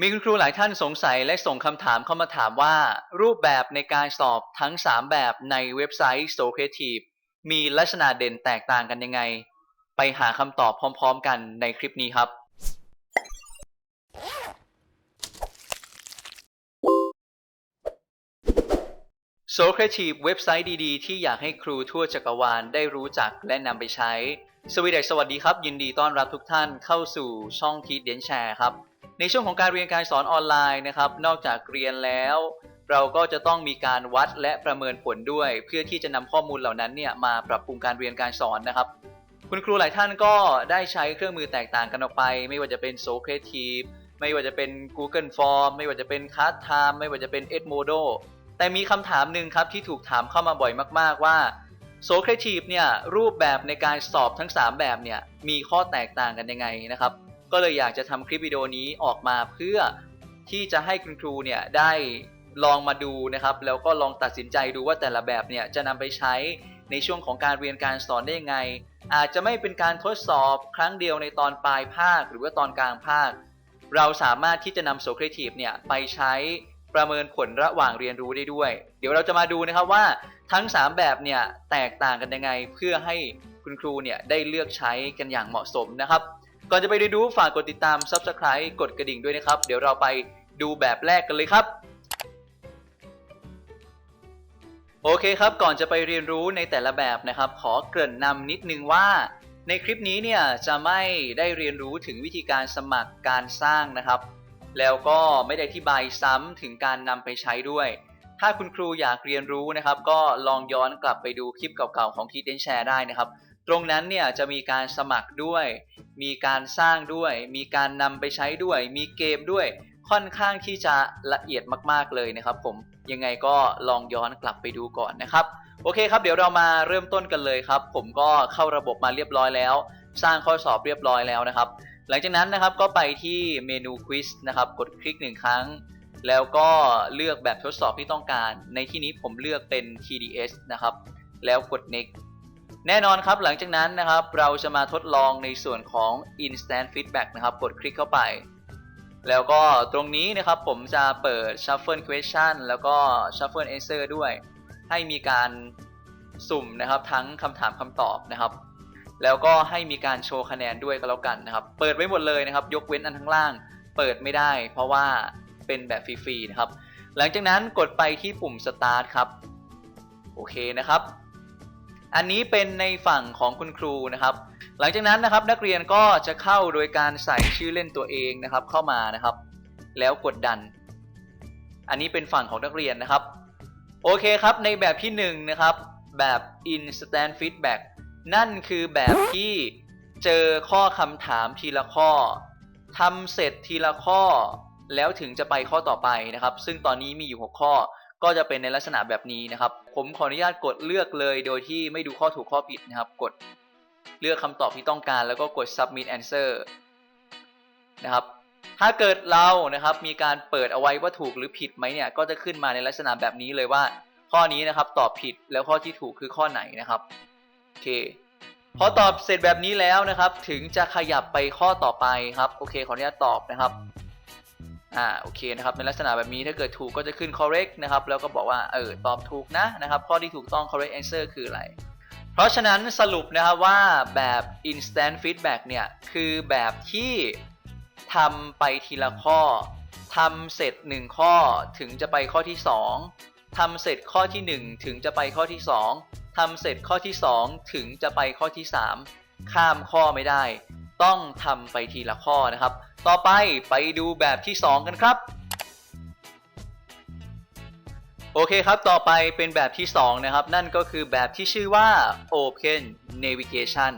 มีคุณครูหลายท่านสงสัยและส่งคำถามเข้ามาถามว่า รูปแบบในการสอบทั้ง 3 แบบในเว็บไซต์ Socrative มีลักษณะเด่นแตกต่างกันยังไง ไปหาคำตอบพร้อมๆกันในคลิปนี้ครับ Socrative เว็บไซต์ดีๆ ที่อยากให้ครูทั่วจักรวาลได้รู้จักและนำไปใช้ สวีเดสวัสดีครับ ยินดีต้อนรับทุกท่านเข้าสู่ช่องทีเดียนแชร์ครับ ในช่วงของการเรียนการสอนออนไลน์นะครับ นอกจากเรียนแล้ว เราก็จะต้องมีการวัดและประเมินผลด้วย เพื่อที่จะนำข้อมูลเหล่านั้นเนี่ยมาปรับปรุงการเรียนการสอนนะครับ คุณครูหลายท่านก็ได้ใช้เครื่องมือแตกต่างกันออกไป ไม่ว่าจะเป็น Socrative ไม่ว่าจะเป็น Google Form ไม่ว่าจะเป็น Card Time ไม่ว่าจะเป็น Edmodo แต่มีคำถามหนึ่งครับที่ถูกถามเข้ามาบ่อยมาก ๆ ว่า Socrative เนี่ยรูปแบบในการสอบทั้ง 3 แบบเนี่ยมีข้อแตกต่างกันยังไงนะครับ ก็เลยอยากจะทำคลิปวิดีโอนี้ออกมาเพื่อที่จะให้คุณครูเนี่ยได้ลองมาดูนะครับ แล้วก็ลองตัดสินใจดูว่าแต่ละแบบเนี่ยจะนำไปใช้ในช่วงของการเรียนการสอนได้ยังไง อาจจะไม่เป็นการทดสอบครั้งเดียวในตอนปลายภาค หรือว่าตอนกลางภาค เราสามารถที่จะนำ Socrative เนี่ยไปใช้ประเมินผลระหว่างเรียนรู้ได้ด้วย เดี๋ยวเราจะมาดูนะครับว่าทั้ง 3 แบบเนี่ยแตกต่างกันยังไง เพื่อให้คุณครูเนี่ยได้เลือกใช้กันอย่างเหมาะสมนะครับ ก่อนจะไปดูฝากกดติดตาม Subscribe กดกระดิ่งด้วยนะครับ เดี๋ยวเราไปดูแบบแรกกันเลยครับ โอเคครับ ก่อนจะไปเรียนรู้ในแต่ละแบบนะครับ ขอเกริ่นนำนิดนึงว่า ในคลิปนี้เนี่ยจะไม่ได้เรียนรู้ถึงวิธีการสมัครการสร้างนะครับ แล้วก็ไม่ได้อธิบายซ้ำถึงการนำไปใช้ด้วย ถ้าคุณครูอยากเรียนรู้นะครับ ก็ลองย้อนกลับไปดูคลิปเก่าๆของทีเดนแชร์ได้นะครับ ตรงนั้นเนี่ยจะมีการสมัครด้วย มีการสร้างด้วย มีการนำไปใช้ด้วย มีเกมด้วย ค่อนข้างที่จะละเอียดมาก ๆเลยนะครับผม ยังไงก็ลองย้อนกลับไปดูก่อนนะครับ โอเคครับ เดี๋ยวเรามาเริ่มต้นกันเลยครับ ผมก็เข้าระบบมาเรียบร้อยแล้ว สร้างข้อสอบเรียบร้อยแล้วนะครับ หลังจากนั้นนะครับก็ไปที่เมนูควิสนะครับ กดคลิกหนึ่งครั้ง แล้วก็เลือกแบบทดสอบที่ต้องการ ในที่นี้ผมเลือกเป็น TDS นะครับ แล้วกด next แน่นอนครับหลังจากนั้นนะครับ เราจะมาทดลองในส่วนของ instant feedback นะครับ กดคลิกเข้าไป แล้วก็ตรงนี้นะครับผมจะเปิด shuffle question แล้วก็ shuffle answer ด้วย ให้มีการสุ่มนะครับทั้งคำถามคำตอบนะครับ แล้วก็ให้มีการโชว์คะแนนด้วยก็แล้วกันนะครับ เปิดไว้หมดเลยนะครับ ยกเว้นอันข้างล่าง เปิดไม่ได้ เพราะว่าเป็นแบบฟรีๆนะครับ หลังจากนั้นกดไปที่ปุ่ม start ครับ โอเคนะครับ อันนี้เป็นในฝั่งของคุณครูนะครับ หลังจากนั้นนะครับนักเรียนก็จะเข้าโดยการใส่ชื่อเล่นตัวเองนะครับ เข้ามานะครับ แล้วกดดัน อันนี้เป็นฝั่งของนักเรียนนะครับ โอเคครับในแบบที่1นงนะครับ แบบ instant feedback นั่นคือแบบที่เจอข้อคำถามทีละข้อทำเสร็จทีละข้อ แล้วถึงจะไปข้อต่อไปนะครับ ซึ่งตอนนี้มีอยู่ 6 ข้อ ก็จะเป็นในลักษณะแบบนี้นะครับ ผมขออนุญาตกดเลือกเลยโดยที่ไม่ดูข้อถูกข้อผิดนะครับ กดเลือกคำตอบที่ต้องการ แล้วก็กด submit answer นะครับ ถ้าเกิดเรานะครับมีการเปิดเอาไว้ว่าถูกหรือผิดไหมเนี่ยก็จะขึ้นมาในลักษณะแบบนี้เลยว่า ข้อนี้นะครับตอบผิดแล้วข้อที่ถูกคือข้อไหนนะครับโอเคพอตอบเสร็จแบบนี้แล้วนะครับ ถึงจะขยับไปข้อต่อไปครับโอเคขออนุญาตตอบนะครับ อ่าโอเคนะครับในลักษณะแบบนี้ถ้าเกิดถูกก็จะขึ้น correct นะครับแล้วก็บอกว่าเออตอบถูกนะนะครับข้อที่ถูกต้อง correct answer คืออะไร เพราะฉะนั้นสรุปนะครับว่าแบบ instant feedback เนี่ยคือแบบที่ทำไปทีละข้อทำเสร็จ 1 ข้อถึงจะไปข้อที่ 2ทำเสร็จข้อที่ 1 ถึงจะไปข้อที่ 2ทำเสร็จข้อที่ 2 ถึงจะไปข้อที่ 3 ข้ามข้อไม่ได้ ต้องทำไปทีละข้อนะครับต่อไปไปดูแบบที่ 2 กันครับ โอเคครับ ต่อไปเป็นแบบที่ 2 นะครับ นั่นก็คือแบบที่ชื่อว่า Open Navigation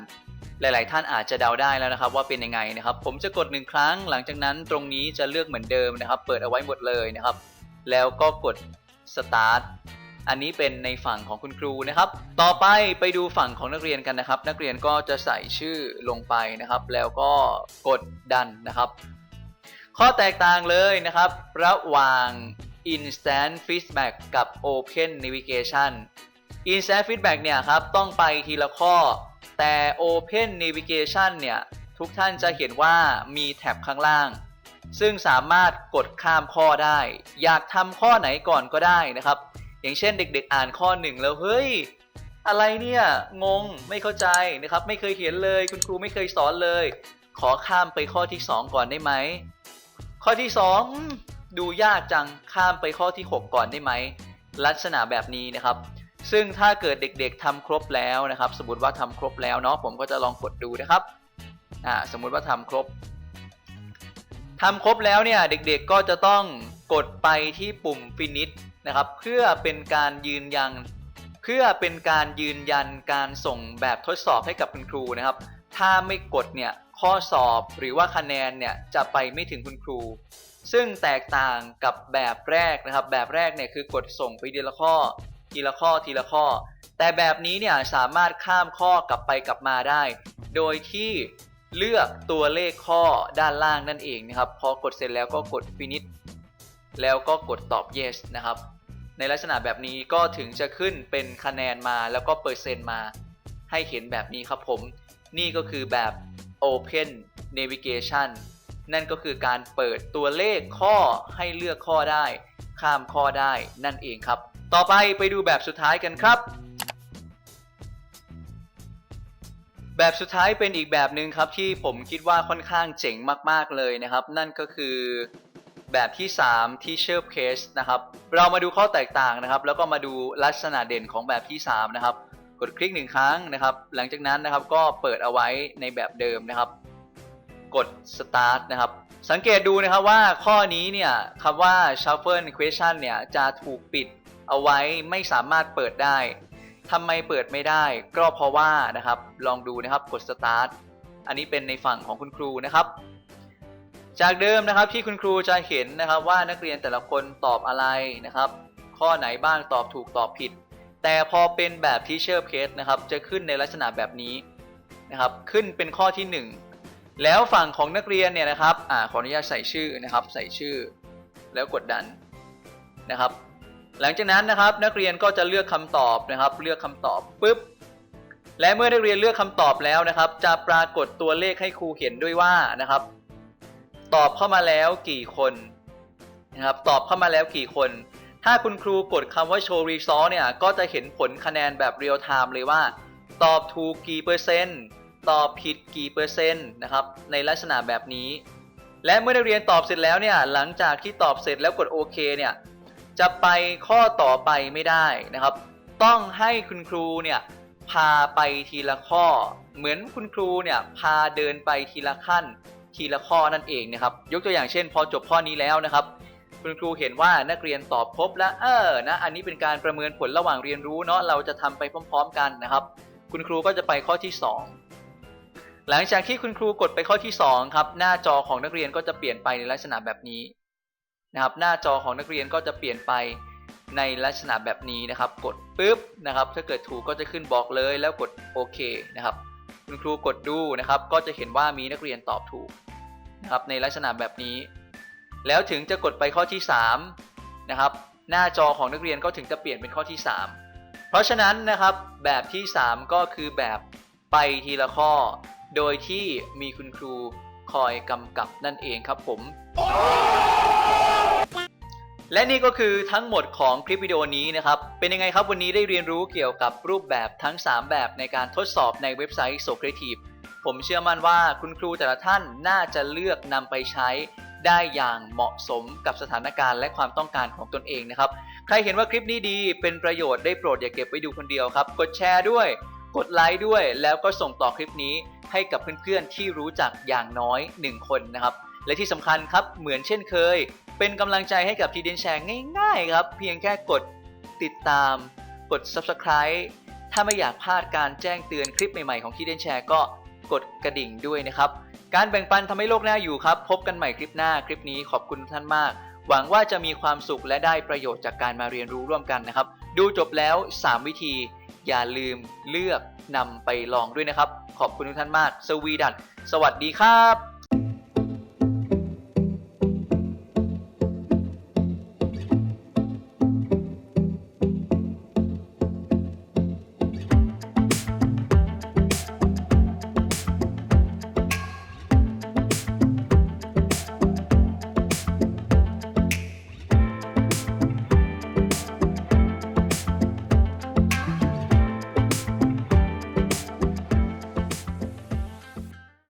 หลาย ๆ ท่านอาจจะเดาได้แล้วนะครับว่าเป็นยังไงนะครับ ผมจะกดหนึ่งครั้ง หลังจากนั้นตรงนี้จะเลือกเหมือนเดิมนะครับ เปิดเอาไว้หมดเลยนะครับ แล้วก็กด Start อันนี้เป็นในฝั่งของคุณครูนะครับ ต่อไปไปดูฝั่งของนักเรียนกันนะครับ นักเรียนก็จะใส่ชื่อลงไปนะครับ แล้วก็กดดันนะครับ ข้อแตกต่างเลยนะครับ ระหว่าง instant feedback กับ open navigation instant feedback เนี่ยครับต้องไปทีละข้อ แต่ open navigation เนี่ยทุกท่านจะเห็นว่ามีแท็บข้างล่าง ซึ่งสามารถกดข้ามข้อได้ อยากทำข้อไหนก่อนก็ได้นะครับ อย่างเช่นเด็ก ๆ อ่านข้อหนึ่งแล้วเฮ้ยอะไรเนี่ยงงไม่เข้าใจนะครับ ไม่เคยเห็นเลย คุณครูไม่เคยสอนเลย ขอข้ามไปข้อที่ 2 ก่อนได้ไหมข้อที่2อืมดูยากจังข้ามไปข้อที่ 6 ก่อนได้ไหมลักษณะแบบนี้นะครับ ซึ่งถ้าเกิดเด็กๆทำครบแล้วนะครับ สมมติว่าทำครบแล้วเนาะผมก็จะลองกดดูนะครับอ่าสมมุติว่าทำครบทำครบแล้วเนี่ยเด็กๆก็จะต้องกดไปที่ปุ่ม finish นะครับ เพื่อเป็นการยืนยัน เพื่อเป็นการยืนยันการส่งแบบทดสอบให้กับคุณครูนะครับ ถ้าไม่กดเนี่ยข้อสอบหรือว่าคะแนนเนี่ยจะไปไม่ถึงคุณครู ซึ่งแตกต่างกับแบบแรกนะครับ แบบแรกเนี่ยคือกดส่งไปทีละข้อ ทีละข้อทีละข้อ แต่แบบนี้เนี่ยสามารถข้ามข้อกลับไปกลับมาได้ โดยที่เลือกตัวเลขข้อด้านล่างนั่นเองนะครับ พอกดเสร็จแล้วก็กด finish แล้วก็กดตอบ yes นะครับ ในลักษณะแบบนี้ก็ถึงจะขึ้นเป็นคะแนนมาแล้วก็เปอร์เซ็นต์มา ให้เห็นแบบนี้ครับผม นี่ก็คือแบบ Open Navigation นั่นก็คือการเปิดตัวเลขข้อให้เลือกข้อได้ ข้ามข้อได้นั่นเองครับ ต่อไปไปดูแบบสุดท้ายกันครับ แบบสุดท้ายเป็นอีกแบบหนึ่งครับที่ผมคิดว่าค่อนข้างเจ๋งมาก ๆ เลยนะครับ นั่นก็คือแบบที่ 3 Teacher Page นะครับ เรามาดูข้อแตกต่างนะครับ แล้วก็มาดูลักษณะเด่นของแบบที่ 3 นะครับ กดคลิกหนึ่งครั้งนะครับ หลังจากนั้นนะครับก็เปิดเอาไว้ในแบบเดิมนะครับ กด start นะครับ สังเกตดูนะครับว่าข้อนี้เนี่ยคำว่า shuffle question เนี่ยจะถูกปิดเอาไว้ไม่สามารถเปิดได้ทำไมเปิดไม่ได้ ก็เพราะว่านะครับ ลองดูนะครับกด start อันนี้เป็นในฝั่งของคุณครูนะครับ จากเดิมนะครับที่คุณครูจะเห็นนะครับว่านักเรียนแต่ละคนตอบอะไรนะครับ ข้อไหนบ้างตอบถูกตอบผิด แต่พอเป็นแบบ teacher case นะครับจะขึ้นในลักษณะแบบนี้นะครับขึ้นเป็นข้อที่ 1 แล้วฝั่งของนักเรียนเนี่ยนะครับอ่าขออนุญาตใส่ชื่อนะครับ ใส่ชื่อ แล้วกดดันนะครับ หลังจากนั้นนะครับนักเรียนก็จะเลือกคำตอบนะครับ เลือกคำตอบปุ๊บและเมื่อนักเรียนเลือกคำตอบแล้วนะครับ จะปรากฏตัวเลขให้ครูเห็นด้วยว่านะครับ ตอบเข้ามาแล้วกี่คนนะครับตอบเข้ามาแล้วกี่คน ถ้าคุณครูกดคำว่า show result เนี่ยก็จะเห็นผลคะแนนแบบ real time เลยว่า ตอบถูกกี่เปอร์เซ็นต์ตอบผิดกี่เปอร์เซ็นต์นะครับในลักษณะแบบนี้ และเมื่อนักเรียนตอบเสร็จแล้วเนี่ยหลังจากที่ตอบเสร็จแล้วกดโอเคเนี่ยจะไปข้อต่อไปไม่ได้นะครับ ต้องให้คุณครูเนี่ยพาไปทีละข้อ เหมือนคุณครูเนี่ยพาเดินไปทีละขั้น ทีละข้อนั่นเองนะครับ ยกตัวอย่างเช่น พอจบข้อนี้แล้วนะครับ คุณครูเห็นว่านักเรียนตอบครบแล้วเออนะอันนี้เป็นการประเมินผลระหว่างเรียนรู้เนาะเราจะทำไปพร้อม ๆ กันนะครับ คุณครูก็จะไปข้อที่ 2 หลังจากที่คุณครูกดไปข้อที่2ครับหน้าจอของนักเรียนก็จะเปลี่ยนไปในลักษณะแบบนี้นะครับ หน้าจอของนักเรียนก็จะเปลี่ยนไปในลักษณะแบบนี้นะครับ กดปุ๊บนะครับ ถ้าเกิดถูกก็จะขึ้นบอกเลยแล้วกดโอเคนะครับ คุณครูกดดูนะครับ ก็จะเห็นว่ามีนักเรียนตอบถูก นะครับในลักษณะแบบนี้ แล้วถึงจะกดไปข้อที่3นะครับหน้าจอของนักเรียนก็ถึงจะเปลี่ยนเป็นข้อที่ 3 เพราะฉะนั้นนะครับแบบที่ 3 ก็คือแบบไปทีละข้อ โดยที่มีคุณครูคอยกำกับนั่นเองครับผม และนี่ก็คือทั้งหมดของคลิปวิดีโอนี้นะครับ เป็นยังไงครับวันนี้ได้เรียนรู้เกี่ยวกับรูปแบบทั้ง 3 แบบในการทดสอบในเว็บไซต์ Socrative ผมเชื่อมั่นว่าคุณครูแต่ละท่านน่าจะเลือกนำไปใช้ได้อย่างเหมาะสมกับสถานการณ์และความต้องการของตนเองนะครับ ใครเห็นว่าคลิปนี้ดีเป็นประโยชน์ได้โปรดอย่าเก็บไว้ดูคนเดียวครับ กดแชร์ด้วย กดไลค์ด้วย แล้วก็ส่งต่อคลิปนี้ให้กับเพื่อนๆที่รู้จักอย่างน้อย 1 คนนะครับ และที่สำคัญครับเหมือนเช่นเคย เป็นกำลังใจให้กับทีเดนแชร์ง่ายๆครับ เพียงแค่กดติดตาม กด subscribe ถ้าไม่อยากพลาดการแจ้งเตือนคลิปใหม่ๆของทีเดนแชร์ก็ กดกระดิ่งด้วยนะครับ การแบ่งปันทำให้โลกน่าอยู่ครับ พบกันใหม่คลิปหน้าคลิปนี้ขอบคุณท่านมาก หวังว่าจะมีความสุขและได้ประโยชน์จากการมาเรียนรู้ร่วมกันนะครับ ดูจบแล้ว 3 วิธี อย่าลืมเลือกนำไปลองด้วยนะครับ ขอบคุณทุกท่านมากสวีดัตสวัสดีครับ